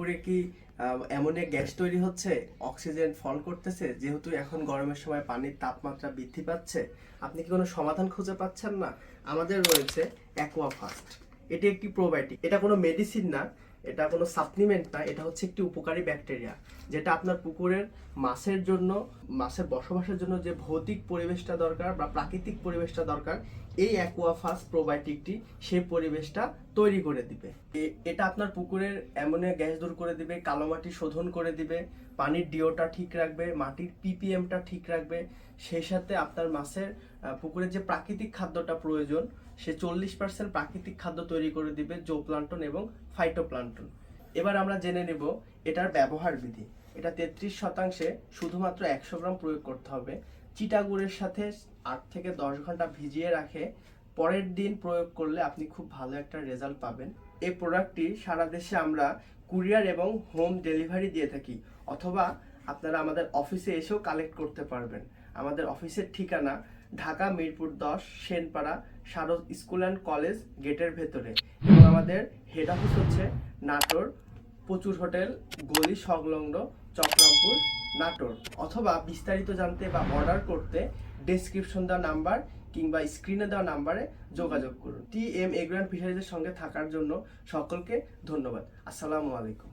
পুরে কি ammonia gas তৈরি হচ্ছে, অক্সিজেন ফল করতেছে, যেহেতু এখন গরমের সময় পানির তাপমাত্রা বৃদ্ধি পাচ্ছে, আপনি কি কোনো সমাধান খুঁজে পাচ্ছেন না? আমাদের রয়েছে অ্যাকোয়া ফাস্ট এটি একটি প্রোবায়োটিক এটা কোনো মেডিসিন না, এটা কোনো সাপ্লিমেন্ট না, এটা হচ্ছে একটি উপকারী ব্যাকটেরিয়া যেটা আপনার পুকুরের মাছের জন্য, মাছের বসবাসের জন্য যে ভৌতিক পরিবেশটা দরকার বা প্রাকৃতিক পরিবেশটা দরকার, এই অ্যাকোয়াফাস প্রোবায়োটিকটি সেই পরিবেশটা তৈরি করে দিবে। এটা আপনার পুকুরের অ্যামোনিয়া গ্যাস দূর করে দিবে, কালো মাটি শোধন করে দিবে, পানির ডিওটা ঠিক রাখবে, মাটির পিপিএমটা ঠিক রাখবে, সেই সাথে আপনার মাছের পুকুরের যে প্রাকৃতিক খাদ্যটা প্রয়োজন, সে চল্লিশ পার্সেন্ট প্রাকৃতিক খাদ্য তৈরি করে দিবে জো প্লান্টন এবং ফাইটোপ্লান্টন। এবার আমরা জেনে নেব এটার ব্যবহার বিধি। এটা তেত্রিশ শতাংশে শুধুমাত্র একশো গ্রাম প্রয়োগ করতে হবে। চিটাগুড়ের সাথে আট থেকে দশ ঘণ্টা ভিজিয়ে রাখে পরের দিন প্রয়োগ করলে আপনি খুব ভালো একটা রেজাল্ট পাবেন। এই প্রোডাক্টটি সারা দেশে আমরা কুরিয়ার এবং হোম ডেলিভারি দিয়ে থাকি, অথবা আপনারা আমাদের অফিসে এসেও কালেক্ট করতে পারবেন। আমাদের অফিসের ঠিকানা ঢাকা মিরপুর দশ, Senpara Sharad school and college গেটের ভেতরে। এবং আমাদের হেড অফিস হচ্ছে নাটোর, প্রচুর হোটেল, গলি সংলগ্ন, চক্রামপুর নাটোর, অথবা বিস্তারিত জানতে বা অর্ডার করতে ডেসক্রিপশন দেওয়া নাম্বার কিংবা স্ক্রিনে দেওয়া নাম্বারে যোগাযোগ করুন। টি এম এগ্রান ফিশারিজের সঙ্গে থাকার জন্য সকলকে ধন্যবাদ। আসসালামু আলাইকুম।